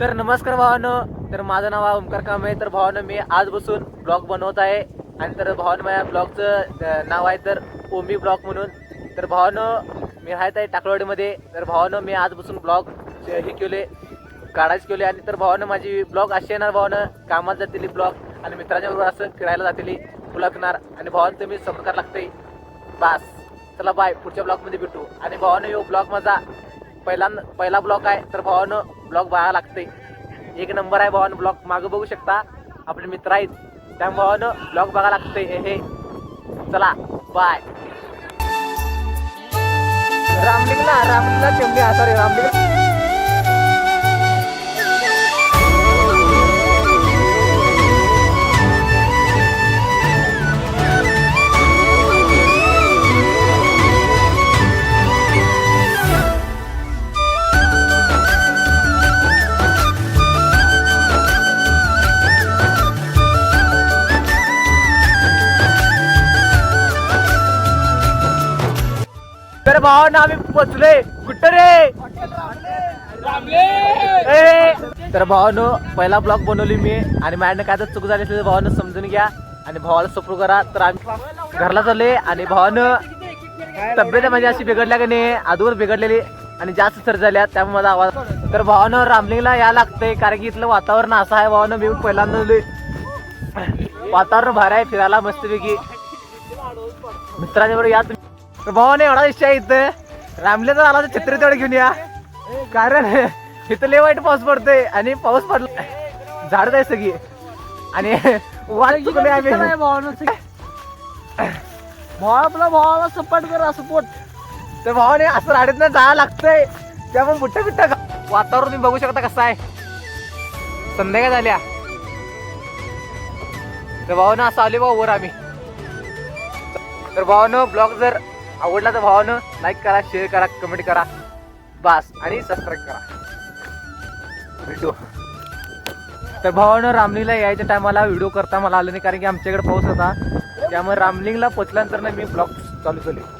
तर नमस्कार भावानो तर माझं नाव आहे काम आहे तर भावानं मी आज बसून ब्लॉग बनवत आहे. आणि तर भावानं माझ्या ब्लॉगचं नाव आहे तर ओमी ब्लॉग म्हणून. तर भावानं मी राहत आहे टाकळवाडीमध्ये. तर भावानं मी आज बसून ब्लॉग हे केले काढायचे केले. आणि तर भावानं माझी ब्लॉग अशी येणार भावानं कामात जातील ब्लॉग. आणि मित्रांच्या बरोबर असं फिरायला जातील फुलाकणार आणि भावानं तुम्ही सपोर्ट करायला लागते बास. चला बाय. पुढच्या ब्लॉगमध्ये भेटू. आणि भावानं यो ब्लॉग माझा पहिला पहिला ब्लॉक आहे तर भावानं ब्लॉक बघायला लागते एक नंबर आहे भावानं ब्लॉक मागं बघू शकता आपले मित्र आहेत. त्या भावानं ब्लॉक बघायला लागते हे हे. चला बाय रामलिंगला रामलिंगला चिमणी हा सॉरी रामलिंग भावानं आम्ही पोचलोय. कुठं रे? तर भावानं पहिला ब्लॉग बनवली मी आणि माझ्यानं काय तर चूक झाली असेल भावानं समजून घ्या आणि भावाला सपोर्ट करा. तर आम्ही घरला चाललोय आणि भावानं तब्येत माझी अशी बिघडल्या की नाही आधीवर बिघडलेली आणि जास्त सर झाल्या त्यामुळे माझा आवाज तर भावानं रामलिंगला या लागतंय कारण की इथलं वातावरण असं आहे भावानं मी पहिल्यांदा वातावरण भारी आहे फिरायला मस्तपैकी. मित्रांच्या बरोबर या तुम्ही भावाने एवढा इच्छा आहे इथं रामलेचा आला तर छत्री तेवढं घेऊन या. कारण इथं लय वाईट पाऊस पडतोय आणि पाऊस पडला. झाड आहे सगळी. आणि वाट चुकले आम्ही. भावा आपला भावाला सपाट करा सपोर्ट तर भावाने असं राडीत जायला लागतंय. त्यामुळे बुट्टा बिट्टा वातावरण तुम्ही बघू शकता कसं आहे. संध्याकाळ झाल्या तर भावानं असं आले भाऊ वर आम्ही. तर भावानं ब्लॉग जर आवडला तर भावानं लाईक करा शेअर करा कमेंट करा. बास. आणि सबस्क्राईब करा. भेटू तर भावानं रामलिंगला यायच्या टायमाला व्हिडिओ करता मला आलं नाही कारण की आमच्याकडे पाऊस होता. त्यामुळे रामलिंगला पोचल्यानंतर मी ब्लॉग चालू केले.